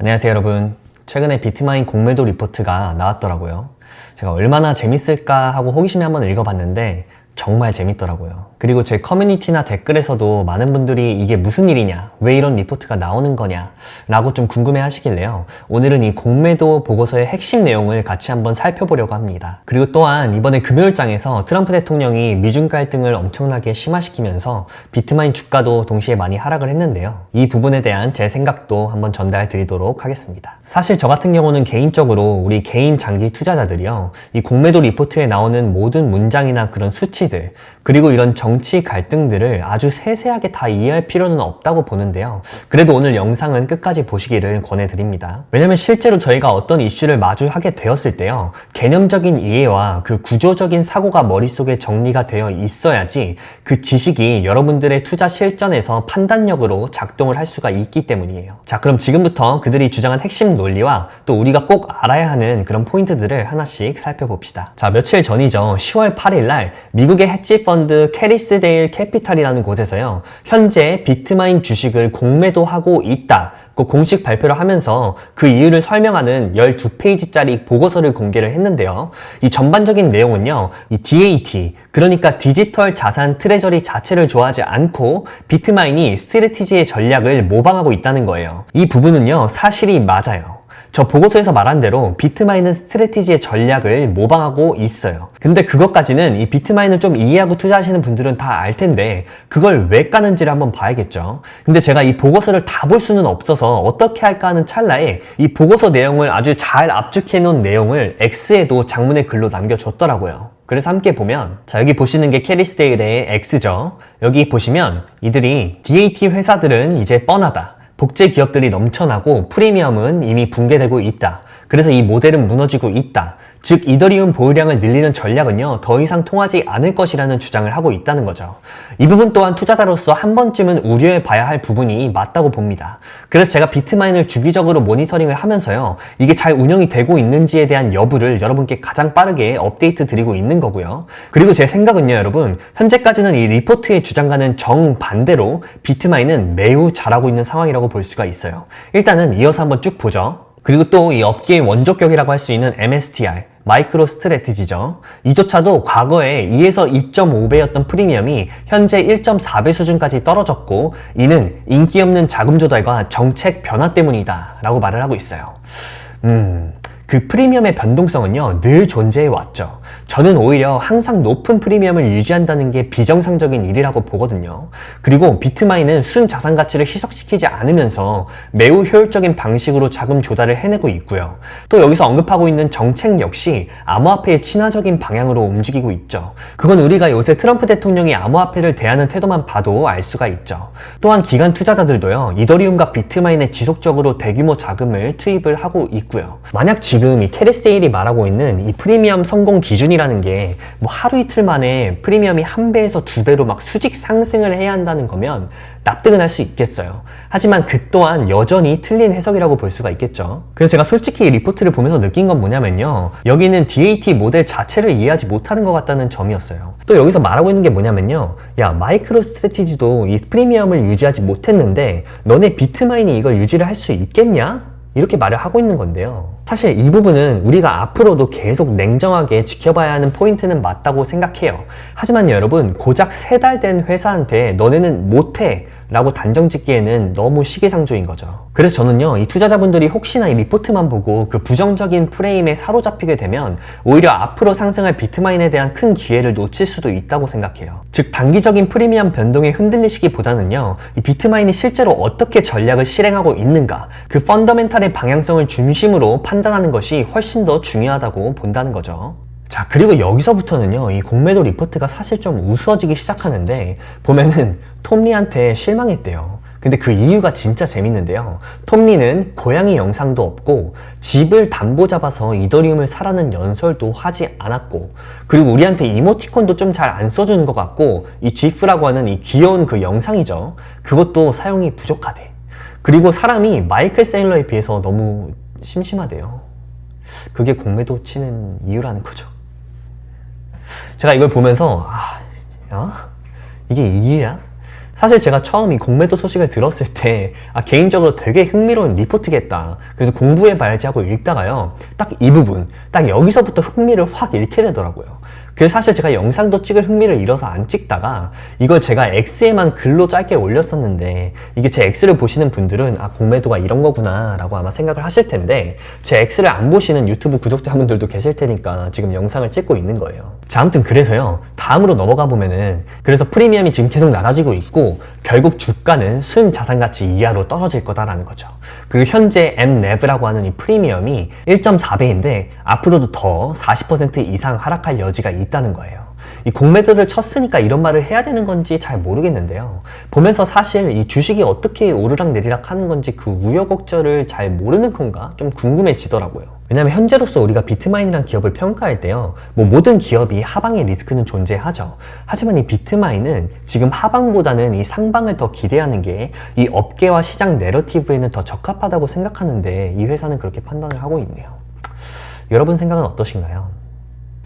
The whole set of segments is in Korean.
안녕하세요 여러분. 최근에 비트마인 공매도 리포트가 나왔더라고요. 제가 얼마나 재밌을까 하고 호기심에 한번 읽어봤는데 정말 재밌더라고요 그리고 제 커뮤니티나 댓글에서도 많은 분들이 이게 무슨 일이냐 왜 이런 리포트가 나오는 거냐 라고 좀 궁금해 하시길래요. 오늘은 이 공매도 보고서의 핵심 내용을 같이 한번 살펴보려고 합니다. 그리고 또한 이번에 금요일장에서 트럼프 대통령이 미중 갈등을 엄청나게 심화시키면서 비트마인 주가도 동시에 많이 하락을 했는데요. 이 부분에 대한 제 생각도 한번 전달 드리도록 하겠습니다. 사실 저 같은 경우는 개인적으로 우리 개인 장기 투자자들이요. 이 공매도 리포트에 나오는 모든 문장이나 그런 수치들 그리고 이런 정치 갈등들을 아주 세세하게 다 이해할 필요는 없다고 보는데요. 그래도 오늘 영상은 끝까지 보시기를 권해드립니다. 왜냐면 실제로 저희가 어떤 이슈를 마주하게 되었을 때요. 개념적인 이해와 그 구조적인 사고가 머릿속에 정리가 되어 있어야지 그 지식이 여러분들의 투자 실전에서 판단력으로 작동을 할 수가 있기 때문이에요. 자, 그럼 지금부터 그들이 주장한 핵심 논리와 또 우리가 꼭 알아야 하는 그런 포인트들을 하나씩 살펴봅시다. 자, 며칠 전이죠. 10월 8일 날 미국의 헤지 펀드 캐리 스데일 캐피탈이라는 곳에서요. 현재 비트마인 주식을 공매도 하고 있다. 그 공식 발표를 하면서 그 이유를 설명하는 12페이지짜리 보고서를 공개를 했는데요. 이 전반적인 내용은요. 이 DAT, 그러니까 디지털 자산 트레저리 자체를 좋아하지 않고 비트마인이 스트레티지의 전략을 모방하고 있다는 거예요. 이 부분은요. 사실이 맞아요. 저 보고서에서 말한 대로 비트마인은 스트레티지의 전략을 모방하고 있어요. 근데 그것까지는 이 비트마인을 좀 이해하고 투자하시는 분들은 다 알 텐데 그걸 왜 까는지를 한번 봐야겠죠. 근데 제가 이 보고서를 다 볼 수는 없어서 어떻게 할까 하는 찰나에 이 보고서 내용을 아주 잘 압축해 놓은 내용을 X에도 장문의 글로 남겨줬더라고요. 그래서 함께 보면 자 여기 보시는 게 캐리스데일의 X죠. 여기 보시면 이들이 DAT 회사들은 이제 뻔하다. 복제 기업들이 넘쳐나고 프리미엄은 이미 붕괴되고 있다. 그래서 이 모델은 무너지고 있다. 즉 이더리움 보유량을 늘리는 전략은요 더 이상 통하지 않을 것이라는 주장을 하고 있다는 거죠. 이 부분 또한 투자자로서 한 번쯤은 우려해 봐야 할 부분이 맞다고 봅니다. 그래서 제가 비트마인을 주기적으로 모니터링을 하면서요 이게 잘 운영이 되고 있는지에 대한 여부를 여러분께 가장 빠르게 업데이트 드리고 있는 거고요. 그리고 제 생각은요 여러분 현재까지는 이 리포트의 주장과는 정반대로 비트마인은 매우 잘하고 있는 상황이라고 볼 수가 있어요. 일단은 이어서 한번 쭉 보죠. 그리고 또 이 업계의 원조격이라고 할 수 있는 MSTR, 마이크로 스트레티지죠. 이조차도 과거에 2에서 2.5배였던 프리미엄이 현재 1.4배 수준까지 떨어졌고 이는 인기 없는 자금 조달과 정책 변화 때문이다 라고 말을 하고 있어요. 음, 그 프리미엄의 변동성은요, 늘 존재해 왔죠. 저는 오히려 항상 높은 프리미엄을 유지한다는 게 비정상적인 일이라고 보거든요. 그리고 비트마인은 순 자산 가치를 희석시키지 않으면서 매우 효율적인 방식으로 자금 조달을 해내고 있고요. 또 여기서 언급하고 있는 정책 역시 암호화폐의 친화적인 방향으로 움직이고 있죠. 그건 우리가 요새 트럼프 대통령이 암호화폐를 대하는 태도만 봐도 알 수가 있죠. 또한 기관 투자자들도요, 이더리움과 비트마인에 지속적으로 대규모 자금을 투입을 하고 있고요. 만약 지금 이 캐리스데일이 말하고 있는 이 프리미엄 성공 기준 이라는 게 뭐 하루 이틀 만에 프리미엄이 한 배에서 두 배로 막 수직 상승을 해야 한다는 거면 납득은 할 수 있겠어요. 하지만 그 또한 여전히 틀린 해석이라고 볼 수가 있겠죠. 그래서 제가 솔직히 이 리포트를 보면서 느낀 건 뭐냐면요. 여기는 DAT 모델 자체를 이해하지 못하는 것 같다는 점이었어요. 또 여기서 말하고 있는 게 뭐냐면요. 야, 마이크로 스트레티지도 이 프리미엄을 유지하지 못했는데 너네 비트마인이 이걸 유지를 할 수 있겠냐? 이렇게 말을 하고 있는 건데요. 사실 이 부분은 우리가 앞으로도 계속 냉정하게 지켜봐야 하는 포인트는 맞다고 생각해요. 하지만 여러분, 고작 세 달 된 회사한테 너네는 못해 라고 단정 짓기에는 너무 시기상조인 거죠. 그래서 저는요, 이 투자자분들이 혹시나 이 리포트만 보고 그 부정적인 프레임에 사로잡히게 되면 오히려 앞으로 상승할 비트마인에 대한 큰 기회를 놓칠 수도 있다고 생각해요. 즉, 단기적인 프리미엄 변동에 흔들리시기보다는요, 이 비트마인이 실제로 어떻게 전략을 실행하고 있는가, 그 펀더멘탈의 방향성을 중심으로 판 단하는 것이 훨씬 더 중요하다고 본다는 거죠. 자, 그리고 여기서부터는요, 이 공매도 리포트가 사실 좀 우스워지기 시작하는데, 보면은 톰리한테 실망했대요. 근데 그 이유가 진짜 재밌는데요. 톰리는 고양이 영상도 없고, 집을 담보 잡아서 이더리움을 사라는 연설도 하지 않았고, 그리고 우리한테 이모티콘도 좀 잘 안 써주는 것 같고, 이 GIF라고 하는 이 귀여운 그 영상이죠. 그것도 사용이 부족하대. 그리고 사람이 마이클 세일러에 비해서 너무 심심하대요. 그게 공매도 치는 이유라는 거죠. 제가 이걸 보면서 아, 야? 이게 이해야? 사실 제가 처음 이 공매도 소식을 들었을 때 아, 개인적으로 되게 흥미로운 리포트겠다. 그래서 공부해봐야지 하고 읽다가요. 딱 이 부분, 딱 여기서부터 흥미를 확 잃게 되더라고요. 그래서 사실 제가 영상도 찍을 흥미를 잃어서 안 찍다가 이걸 제가 X에만 글로 짧게 올렸었는데 이게 제 X를 보시는 분들은 아 공매도가 이런 거구나 라고 아마 생각을 하실 텐데 제 X를 안 보시는 유튜브 구독자분들도 계실 테니까 지금 영상을 찍고 있는 거예요 자 아무튼 그래서요 다음으로 넘어가 보면은 그래서 프리미엄이 지금 계속 낮아지고 있고 결국 주가는 순 자산 가치 이하로 떨어질 거다라는 거죠 그리고 현재 MNEV라고 하는 이 프리미엄이 1.4배인데 앞으로도 더 40% 이상 하락할 여지가 있다는 거예요. 이 공매도를 쳤으니까 이런 말을 해야 되는 건지 잘 모르겠는데요. 보면서 사실 이 주식이 어떻게 오르락 내리락 하는 건지 그 우여곡절을 잘 모르는 건가 좀 궁금해지더라고요. 왜냐하면 현재로서 우리가 비트마인이라는 기업을 평가할 때요, 뭐 모든 기업이 하방의 리스크는 존재하죠. 하지만 이 비트마인은 지금 하방보다는 이 상방을 더 기대하는 게 이 업계와 시장 내러티브에는 더 적합하다고 생각하는데 이 회사는 그렇게 판단을 하고 있네요. 여러분 생각은 어떠신가요?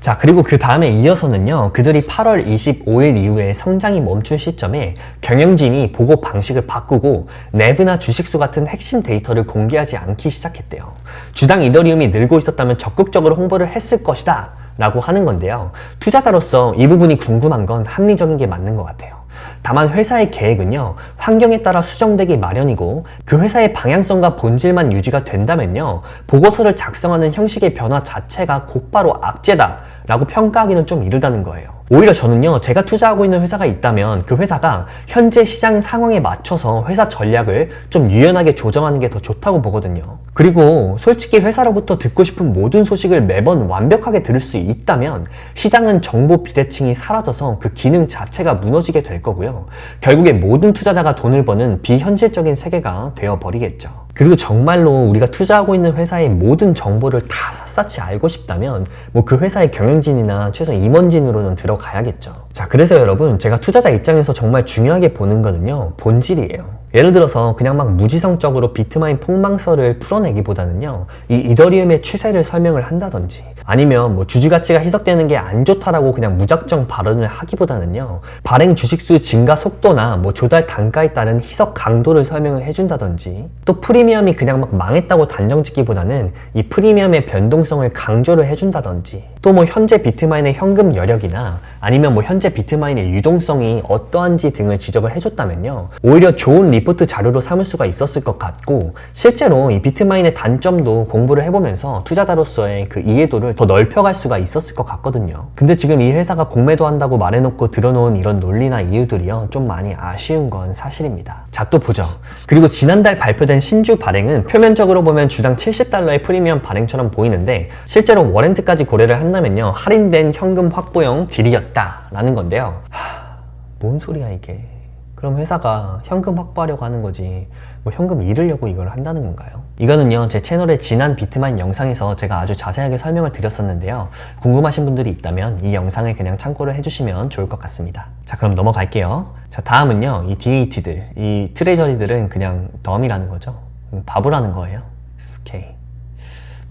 자, 그리고 그 다음에 이어서는요, 그들이 8월 25일 이후에 성장이 멈춘 시점에 경영진이 보고 방식을 바꾸고 네브나 주식수 같은 핵심 데이터를 공개하지 않기 시작했대요. 주당 이더리움이 늘고 있었다면 적극적으로 홍보를 했을 것이다. 라고 하는 건데요. 투자자로서 이 부분이 궁금한 건 합리적인 게 맞는 것 같아요. 다만 회사의 계획은요, 환경에 따라 수정되기 마련이고 그 회사의 방향성과 본질만 유지가 된다면요, 보고서를 작성하는 형식의 변화 자체가 곧바로 악재다 라고 평가하기는 좀 이르다는 거예요. 오히려 저는요, 제가 투자하고 있는 회사가 있다면 그 회사가 현재 시장 상황에 맞춰서 회사 전략을 좀 유연하게 조정하는 게 더 좋다고 보거든요. 그리고 솔직히 회사로부터 듣고 싶은 모든 소식을 매번 완벽하게 들을 수 있다면 시장은 정보 비대칭이 사라져서 그 기능 자체가 무너지게 될 거고요. 결국에 모든 투자자가 돈을 버는 비현실적인 세계가 되어버리겠죠. 그리고 정말로 우리가 투자하고 있는 회사의 모든 정보를 다 샅샅이 알고 싶다면 뭐 그 회사의 경영진이나 최소 임원진으로는 들어가야겠죠. 자, 그래서 여러분 제가 투자자 입장에서 정말 중요하게 보는 거는요. 본질이에요. 예를 들어서 그냥 막 무지성적으로 비트마인 폭망설을 풀어내기보다는요. 이 이더리움의 추세를 설명을 한다든지 아니면 뭐 주주 가치가 희석되는 게 안 좋다라고 그냥 무작정 발언을 하기보다는요. 발행 주식수 증가 속도나 뭐 조달 단가에 따른 희석 강도를 설명을 해준다든지 또 프리미엄이 그냥 막 망했다고 단정 짓기보다는 이 프리미엄의 변동성을 강조를 해준다든지 또 뭐 현재 비트마인의 현금 여력이나 아니면 뭐 현재 비트마인의 유동성이 어떠한지 등을 지적을 해줬다면요. 오히려 좋은 리포트 자료로 삼을 수가 있었을 것 같고 실제로 이 비트마인의 단점도 공부를 해보면서 투자자로서의 그 이해도를 더 넓혀갈 수가 있었을 것 같거든요. 근데 지금 이 회사가 공매도 한다고 말해놓고 들어놓은 이런 논리나 이유들이요. 좀 많이 아쉬운 건 사실입니다. 자, 또 보죠. 그리고 지난달 발표된 신주 발행은 표면적으로 보면 주당 70달러의 프리미엄 발행처럼 보이는데 실제로 워렌트까지 고려를 한 다면요. 할인된 현금 확보형 딜이었다 라는 건데요. 하, 뭔 소리야 이게. 그럼 회사가 현금 확보하려고 하는 거지 뭐 현금 잃으려고 이걸 한다는 건가요? 이거는요 제 채널의 지난 비트마인 영상에서 제가 아주 자세하게 설명을 드렸었는데요 궁금하신 분들이 있다면 이 영상을 그냥 참고를 해주시면 좋을 것 같습니다 자 그럼 넘어갈게요 자 다음은요 이 DAT들 이 트레저리들은 그냥 덤이라는 거죠 음, 바보라는 거예요 오케이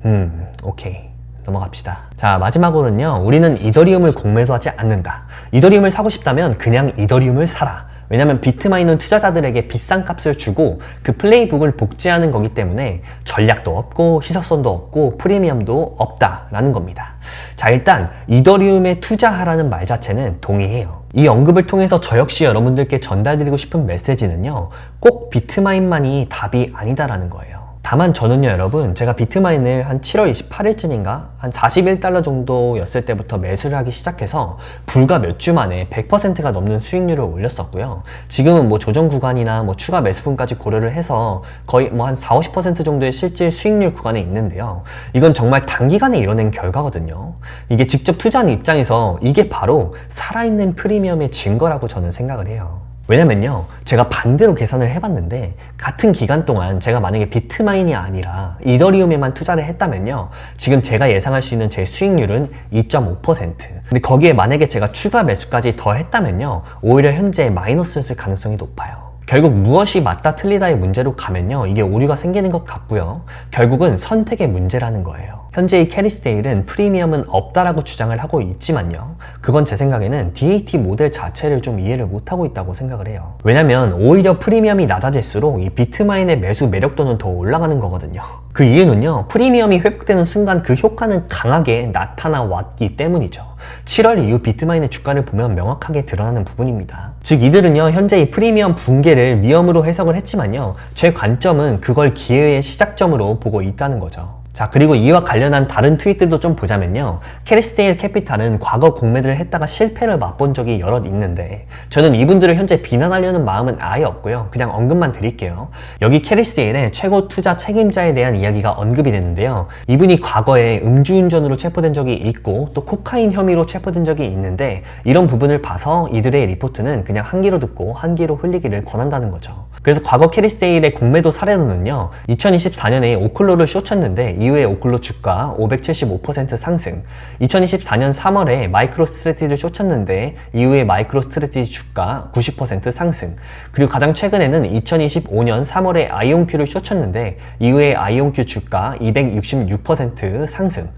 음 오케이 넘어갑시다. 자, 마지막으로는요, 우리는 이더리움을 공매도하지 않는다. 이더리움을 사고 싶다면 그냥 이더리움을 사라. 왜냐면 비트마인은 투자자들에게 비싼 값을 주고 그 플레이북을 복제하는 거기 때문에 전략도 없고 희석성도 없고 프리미엄도 없다라는 겁니다. 자 일단 이더리움에 투자하라는 말 자체는 동의해요. 이 언급을 통해서 저 역시 여러분들께 전달드리고 싶은 메시지는요. 꼭 비트마인만이 답이 아니다라는 거예요. 다만 저는요 여러분 제가 비트마인을 한 7월 28일쯤인가 한 41달러 정도였을 때부터 매수를 하기 시작해서 불과 몇 주 만에 100%가 넘는 수익률을 올렸었고요. 지금은 뭐 조정 구간이나 뭐 추가 매수분까지 고려를 해서 거의 뭐 한 4, 50% 정도의 실질 수익률 구간에 있는데요. 이건 정말 단기간에 이뤄낸 결과거든요. 이게 직접 투자하는 입장에서 이게 바로 살아있는 프리미엄의 증거라고 저는 생각을 해요 왜냐면요 제가 반대로 계산을 해봤는데 같은 기간 동안 제가 만약에 비트마인이 아니라 이더리움에만 투자를 했다면요 지금 제가 예상할 수 있는 제 수익률은 2.5% 근데 거기에 만약에 제가 추가 매수까지 더 했다면요 오히려 현재 마이너스였을 가능성이 높아요. 결국 무엇이 맞다 틀리다의 문제로 가면요 이게 오류가 생기는 것 같고요 결국은 선택의 문제라는 거예요 현재 이 캐리스테일은 프리미엄은 없다라고 주장을 하고 있지만요. 그건 제 생각에는 DAT 모델 자체를 좀 이해를 못하고 있다고 생각을 해요. 왜냐면 오히려 프리미엄이 낮아질수록 이 비트마인의 매수 매력도는 더 올라가는 거거든요. 그 이유는요, 프리미엄이 회복되는 순간 그 효과는 강하게 나타나 왔기 때문이죠. 7월 이후 비트마인의 주가를 보면 명확하게 드러나는 부분입니다. 즉, 이들은요, 현재 이 프리미엄 붕괴를 위험으로 해석을 했지만요, 제 관점은 그걸 기회의 시작점으로 보고 있다는 거죠. 자, 그리고 이와 관련한 다른 트윗들도 좀 보자면요. 캐리스테일 캐피탈은 과거 공매들을 했다가 실패를 맛본 적이 여럿 있는데, 저는 이분들을 현재 비난하려는 마음은 아예 없고요. 그냥 언급만 드릴게요. 여기 캐리스테일의 최고 투자 책임자에 대한 이야기가 언급이 되는데요. 이분이 과거에 음주운전으로 체포된 적이 있고, 또 코카인 혐의로 체포된 적이 있는데, 이런 부분을 봐서 이들의 리포트는 그냥 한 귀로 듣고 한 귀로 흘리기를 권한다는 거죠. 그래서 과거 캐리스테일의 공매도 사례로는요, 2024년에 오클로를 쇼쳤는데, 이후에 오클로 주가 575% 상승, 2024년 3월에 마이크로 스트레티지를 쫓았는데 이후에 마이크로 스트레티지 주가 90% 상승, 그리고 가장 최근에는 2025년 3월에 아이온큐를 쫓았는데 이후에 아이온큐 주가 266% 상승.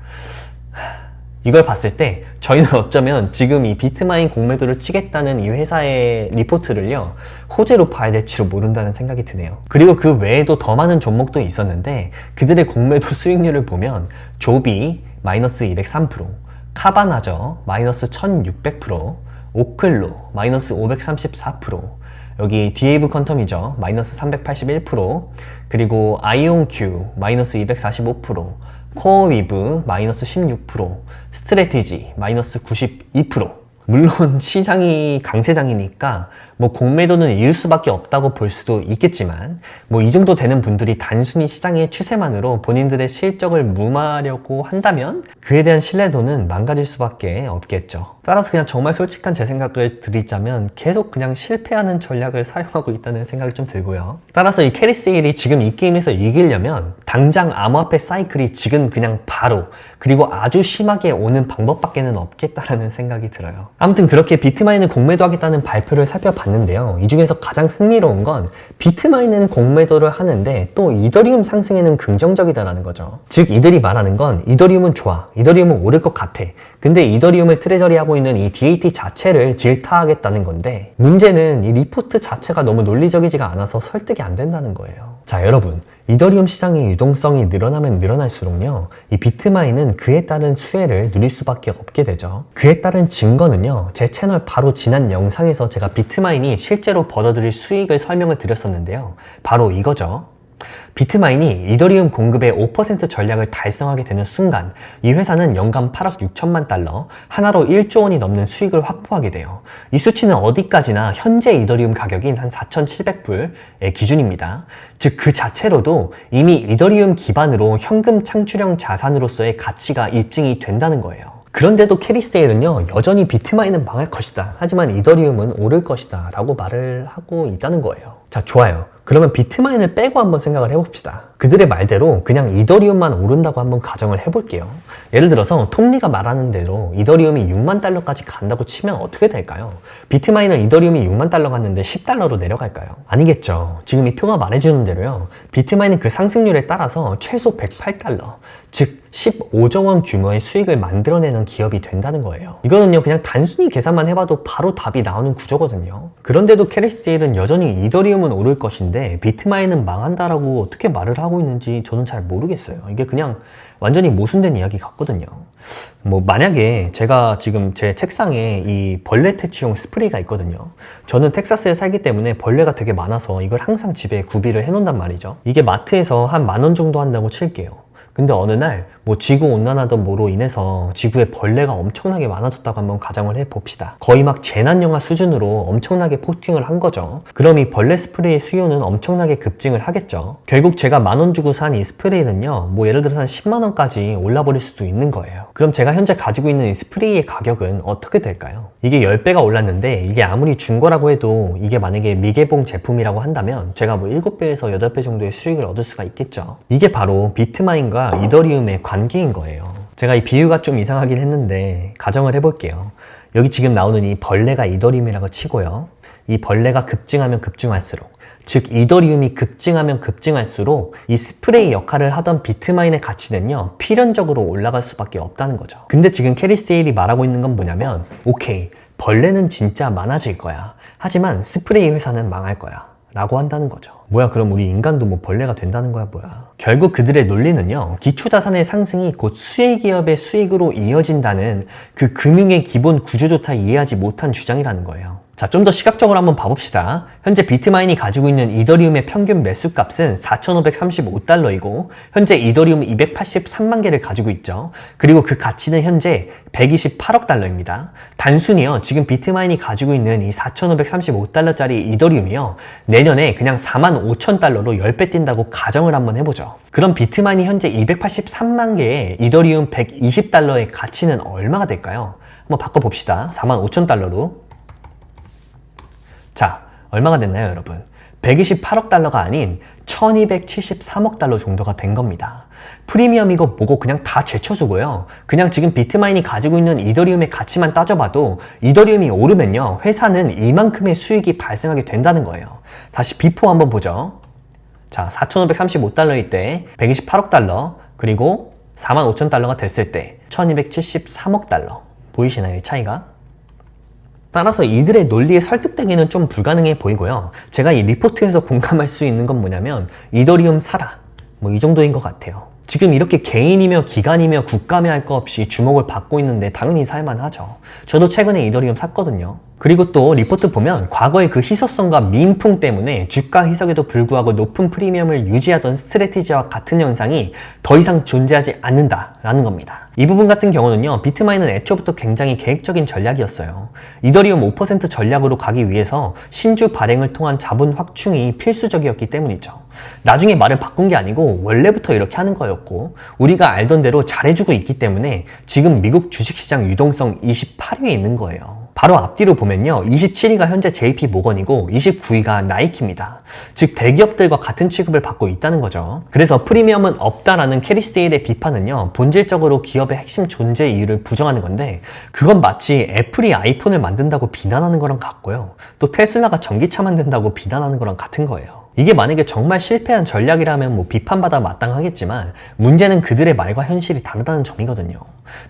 이걸 봤을 때 저희는 어쩌면 지금 이 비트마인 공매도를 치겠다는 이 회사의 리포트를요 호재로 봐야 될지도 모른다는 생각이 드네요. 그리고 그 외에도 더 많은 종목도 있었는데 그들의 공매도 수익률을 보면 조비 마이너스 203% 카바나저 마이너스 1600% 오클로 마이너스 534% 여기 디에이브 컨텀이죠 마이너스 381% 그리고 아이온큐 마이너스 245% 코어 위브 마이너스 16%, 스트레티지 마이너스 92%. 물론 시장이 강세장이니까 뭐 공매도는 일 수밖에 없다고 볼 수도 있겠지만 뭐 이 정도 되는 분들이 단순히 시장의 추세만으로 본인들의 실적을 무마하려고 한다면 그에 대한 신뢰도는 망가질 수밖에 없겠죠. 따라서 그냥 정말 솔직한 제 생각을 드리자면 계속 그냥 실패하는 전략을 사용하고 있다는 생각이 좀 들고요. 따라서 이 캐리세일이 지금 이 게임에서 이기려면 당장 암호화폐 사이클이 지금 그냥 바로 그리고 아주 심하게 오는 방법밖에는 없겠다라는 생각이 들어요. 아무튼 그렇게 비트마인은 공매도 하겠다는 발표를 살펴봤는데요. 이 중에서 가장 흥미로운 건 비트마인은 공매도를 하는데 또 이더리움 상승에는 긍정적이다라는 거죠. 즉 이들이 말하는 건 이더리움은 좋아. 이더리움은 오를 것 같아. 근데 이더리움을 트레저리하고 있는 이 DAT 자체를 질타하겠다는 건데 문제는 이 리포트 자체가 너무 논리적이지가 않아서 설득이 안 된다는 거예요. 자 여러분. 이더리움 시장의 유동성이 늘어나면 늘어날수록요 이 비트마인은 그에 따른 수혜를 누릴 수밖에 없게 되죠. 그에 따른 증거는요 제 채널 바로 지난 영상에서 제가 비트마인이 실제로 벌어들일 수익을 설명을 드렸었는데요. 바로 이거죠 비트마인이 이더리움 공급의 5% 전략을 달성하게 되는 순간 이 회사는 연간 8억 6천만 달러, 하나로 1조 원이 넘는 수익을 확보하게 돼요. 이 수치는 어디까지나 현재 이더리움 가격인 한 4,700불의 기준입니다. 즉 그 자체로도 이미 이더리움 기반으로 현금 창출형 자산으로서의 가치가 입증이 된다는 거예요. 그런데도 캐리세일은요 여전히 비트마인은 망할 것이다 하지만 이더리움은 오를 것이다 라고 말을 하고 있다는 거예요 자 좋아요 그러면 비트마인을 빼고 한번 생각을 해봅시다. 그들의 말대로 그냥 이더리움만 오른다고 한번 가정을 해볼게요. 예를 들어서 톱니가 말하는 대로 이더리움이 6만 달러까지 간다고 치면 어떻게 될까요? 비트마인은 이더리움이 6만 달러 갔는데 10달러로 내려갈까요? 아니겠죠. 지금 이 표가 말해주는 대로요. 비트마인은 그 상승률에 따라서 최소 108달러, 즉 15조 원 규모의 수익을 만들어내는 기업이 된다는 거예요. 이거는요, 그냥 단순히 계산만 해봐도 바로 답이 나오는 구조거든요. 그런데도 캐리스테일은 여전히 이더리움은 오를 것인데 비트마인은 망한다라고 어떻게 말을 하고 있는지 저는 잘 모르겠어요. 이게 그냥 완전히 모순된 이야기 같거든요. 뭐 만약에 제가 지금 제 책상에 이 벌레 퇴치용 스프레이가 있거든요. 저는 텍사스에 살기 때문에 벌레가 되게 많아서 이걸 항상 집에 구비를 해놓는단 말이죠. 이게 마트에서 한 만 원 정도 한다고 칠게요. 근데 어느 날 뭐 지구 온난화든 뭐로 인해서 지구에 벌레가 엄청나게 많아졌다고 한번 가정을 해봅시다. 거의 막 재난 영화 수준으로 엄청나게 포팅을 한 거죠. 그럼 이 벌레 스프레이 수요는 엄청나게 급증을 하겠죠. 결국 제가 만 원 주고 산 이 스프레이는요. 뭐 예를 들어서 한 10만 원까지 올라버릴 수도 있는 거예요. 그럼 제가 현재 가지고 있는 이 스프레이의 가격은 어떻게 될까요? 이게 10배가 올랐는데 이게 아무리 중고라고 해도 이게 만약에 미개봉 제품이라고 한다면 제가 뭐 7배에서 8배 정도의 수익을 얻을 수가 있겠죠. 이게 바로 비트마인과 이더리움의 관계인 거예요. 제가 이 비유가 좀 이상하긴 했는데 가정을 해볼게요. 여기 지금 나오는 이 벌레가 이더리움이라고 치고요. 이 벌레가 급증하면 급증할수록 즉 이더리움이 급증하면 급증할수록 이 스프레이 역할을 하던 비트마인의 가치는요 필연적으로 올라갈 수밖에 없다는 거죠. 근데 지금 캐리 세일이 말하고 있는 건 뭐냐면 오케이 벌레는 진짜 많아질 거야. 하지만 스프레이 회사는 망할 거야. 라고 한다는 거죠. 뭐야 그럼 우리 인간도 뭐 벌레가 된다는 거야 뭐야. 결국 그들의 논리는요 기초자산의 상승이 곧 수혜기업의 수익으로 이어진다는 그 금융의 기본 구조조차 이해하지 못한 주장이라는 거예요 자, 좀 더 시각적으로 한번 봐봅시다. 현재 비트마인이 가지고 있는 이더리움의 평균 매수 값은 4,535달러이고, 현재 이더리움 283만 개를 가지고 있죠. 그리고 그 가치는 현재 128억 달러입니다. 단순히요, 지금 비트마인이 가지고 있는 이 4,535달러짜리 이더리움이요, 내년에 그냥 4만 5천 달러로 10배 뛴다고 가정을 한번 해보죠. 그럼 비트마인이 현재 283만 개의 이더리움 120달러의 가치는 얼마가 될까요? 한번 바꿔봅시다. 4만 5천 달러로. 자, 얼마가 됐나요, 여러분? 128억 달러가 아닌 1273억 달러 정도가 된 겁니다. 프리미엄이고 뭐고 그냥 다 제쳐주고요. 그냥 지금 비트마인이 가지고 있는 이더리움의 가치만 따져봐도 이더리움이 오르면요. 회사는 이만큼의 수익이 발생하게 된다는 거예요. 다시 비포 한번 보죠. 자, 4,535달러일 때 128억 달러, 그리고 4만 5천 달러가 됐을 때 1273억 달러. 보이시나요, 이 차이가? 따라서 이들의 논리에 설득되기는 좀 불가능해 보이고요. 제가 이 리포트에서 공감할 수 있는 건 뭐냐면 이더리움 사라. 뭐 이 정도인 것 같아요. 지금 이렇게 개인이며 기관이며 국가며 할거 없이 주목을 받고 있는데 당연히 살만하죠. 저도 최근에 이더리움 샀거든요. 그리고 또 리포트 보면 과거의 그 희소성과 민풍 때문에 주가 희석에도 불구하고 높은 프리미엄을 유지하던 스트레티지와 같은 현상이 더 이상 존재하지 않는다라는 겁니다. 이 부분 같은 경우는요, 비트마인은 애초부터 굉장히 계획적인 전략이었어요. 이더리움 5% 전략으로 가기 위해서 신주 발행을 통한 자본 확충이 필수적이었기 때문이죠. 나중에 말을 바꾼 게 아니고 원래부터 이렇게 하는 거였고 우리가 알던 대로 잘해주고 있기 때문에 지금 미국 주식시장 유동성 28위에 있는 거예요. 바로 앞뒤로 보면요. 27위가 현재 JP 모건이고 29위가 나이키입니다. 즉 대기업들과 같은 취급을 받고 있다는 거죠. 그래서 프리미엄은 없다라는 캐리세일의 비판은요. 본질적으로 기업의 핵심 존재 이유를 부정하는 건데 그건 마치 애플이 아이폰을 만든다고 비난하는 거랑 같고요. 또 테슬라가 전기차 만든다고 비난하는 거랑 같은 거예요. 이게 만약에 정말 실패한 전략이라면 뭐 비판받아 마땅하겠지만 문제는 그들의 말과 현실이 다르다는 점이거든요.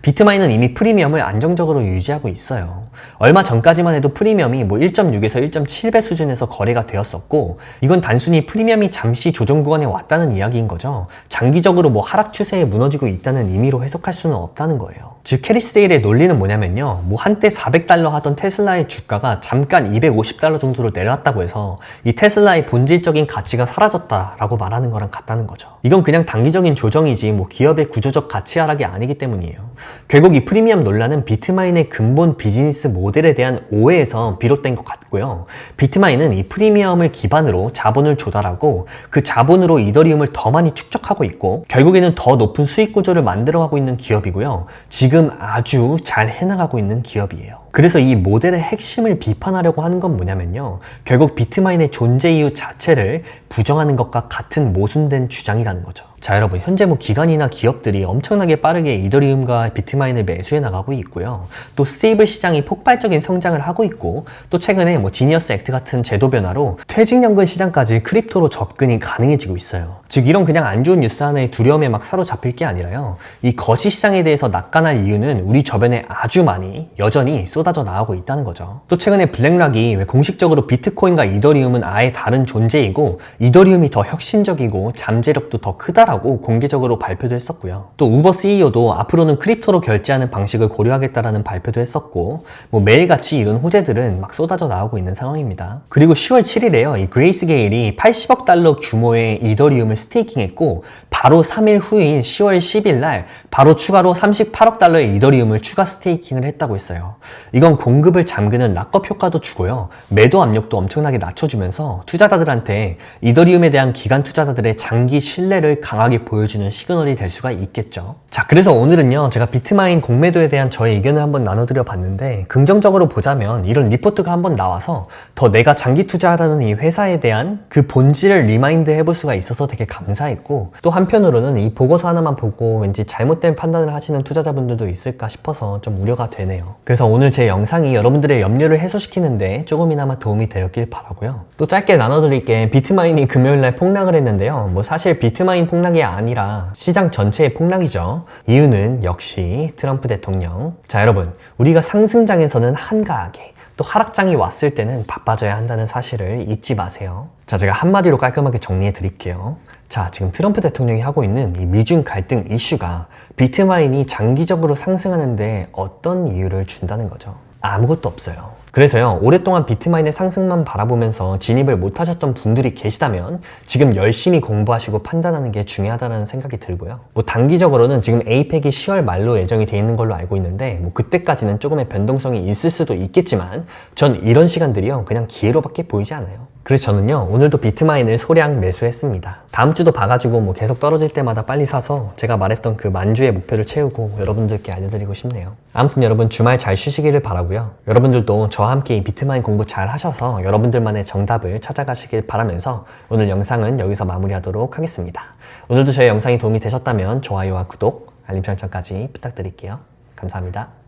비트마인은 이미 프리미엄을 안정적으로 유지하고 있어요. 얼마 전까지만 해도 프리미엄이 뭐 1.6에서 1.7배 수준에서 거래가 되었었고 이건 단순히 프리미엄이 잠시 조정 구간에 왔다는 이야기인 거죠. 장기적으로 뭐 하락 추세에 무너지고 있다는 의미로 해석할 수는 없다는 거예요. 즉 캐리세일의 논리는 뭐냐면요. 뭐 한때 400달러 하던 테슬라의 주가가 잠깐 250달러 정도로 내려왔다고 해서 이 테슬라의 본질적인 가치가 사라졌다라고 말하는 거랑 같다는 거죠. 이건 그냥 단기적인 조정이지 뭐 기업의 구조적 가치 하락이 아니기 때문이에요. 결국 이 프리미엄 논란은 비트마인의 근본 비즈니스 모델에 대한 오해에서 비롯된 것 같고요. 비트마인은 이 프리미엄을 기반으로 자본을 조달하고 그 자본으로 이더리움을 더 많이 축적하고 있고 결국에는 더 높은 수익 구조를 만들어가고 있는 기업이고요. 지금 아주 잘 해나가고 있는 기업이에요. 그래서 이 모델의 핵심을 비판하려고 하는 건 뭐냐면요. 결국 비트마인의 존재 이유 자체를 부정하는 것과 같은 모순된 주장이라는 거죠. 자 여러분 현재 뭐 기관이나 기업들이 엄청나게 빠르게 이더리움과 비트마인을 매수해 나가고 있고요. 또 스테이블 시장이 폭발적인 성장을 하고 있고 또 최근에 뭐 지니어스 액트 같은 제도 변화로 퇴직연금 시장까지 크립토로 접근이 가능해지고 있어요. 즉 이런 그냥 안 좋은 뉴스 하나의 두려움에 막 사로잡힐 게 아니라요. 이 거시 시장에 대해서 낙관할 이유는 우리 저변에 아주 많이 여전히 쏟아 져 나오고 있다는 거죠. 또 최근에 블랙락이 왜 공식적으로 비트코인과 이더리움은 아예 다른 존재이고 이더리움이 더 혁신적이고 잠재력도 더 크다라고 공개적으로 발표도 했었고요. 또 우버 CEO도 앞으로는 크립토로 결제하는 방식을 고려하겠다라는 발표도 했었고 뭐 매일같이 이런 호재들은 막 쏟아져 나오고 있는 상황입니다. 그리고 10월 7일에요. 이 그레이스 게일이 80억 달러 규모의 이더리움을 스테이킹했고 바로 3일 후인 10월 10일 날 바로 추가로 38억 달러의 이더리움을 추가 스테이킹을 했다고 했어요. 이건 공급을 잠그는 락업 효과도 주고요. 매도 압력도 엄청나게 낮춰주면서 투자자들한테 이더리움에 대한 기관 투자자들의 장기 신뢰를 강하게 보여주는 시그널이 될 수가 있겠죠. 자, 그래서 오늘은요, 제가 비트마인 공매도에 대한 저의 의견을 한번 나눠드려 봤는데, 긍정적으로 보자면 이런 리포트가 한번 나와서 더 내가 장기 투자하라는 이 회사에 대한 그 본질을 리마인드 해볼 수가 있어서 되게 감사했고, 또 한편으로는 이 보고서 하나만 보고 왠지 잘못된 판단을 하시는 투자자분들도 있을까 싶어서 좀 우려가 되네요. 그래서 오늘 제제 영상이 여러분들의 염려를 해소시키는데 조금이나마 도움이 되었길 바라고요. 또 짧게 나눠드릴 게 비트마인이 금요일날 폭락을 했는데요. 뭐 사실 비트마인 폭락이 아니라 시장 전체의 폭락이죠. 이유는 역시 트럼프 대통령. 자 여러분 우리가 상승장에서는 한가하게 또 하락장이 왔을 때는 바빠져야 한다는 사실을 잊지 마세요. 자, 제가 한마디로 깔끔하게 정리해 드릴게요. 자, 지금 트럼프 대통령이 하고 있는 이 미중 갈등 이슈가 비트마인이 장기적으로 상승하는데 어떤 이유를 준다는 거죠. 아무것도 없어요. 그래서요, 오랫동안 비트마인의 상승만 바라보면서 진입을 못 하셨던 분들이 계시다면 지금 열심히 공부하시고 판단하는 게 중요하다는 생각이 들고요. 뭐 단기적으로는 지금 에이펙이 10월 말로 예정이 돼 있는 걸로 알고 있는데 뭐 그때까지는 조금의 변동성이 있을 수도 있겠지만 전 이런 시간들이요, 그냥 기회로밖에 보이지 않아요. 그래서 저는요 오늘도 비트마인을 소량 매수했습니다. 다음 주도 봐가지고 뭐 계속 떨어질 때마다 빨리 사서 제가 말했던 그 만주의 목표를 채우고 여러분들께 알려드리고 싶네요. 아무튼 여러분 주말 잘 쉬시기를 바라고요. 여러분들도 저와 함께 이 비트마인 공부 잘 하셔서 여러분들만의 정답을 찾아가시길 바라면서 오늘 영상은 여기서 마무리하도록 하겠습니다. 오늘도 저의 영상이 도움이 되셨다면 좋아요와 구독 알림 설정까지 부탁드릴게요. 감사합니다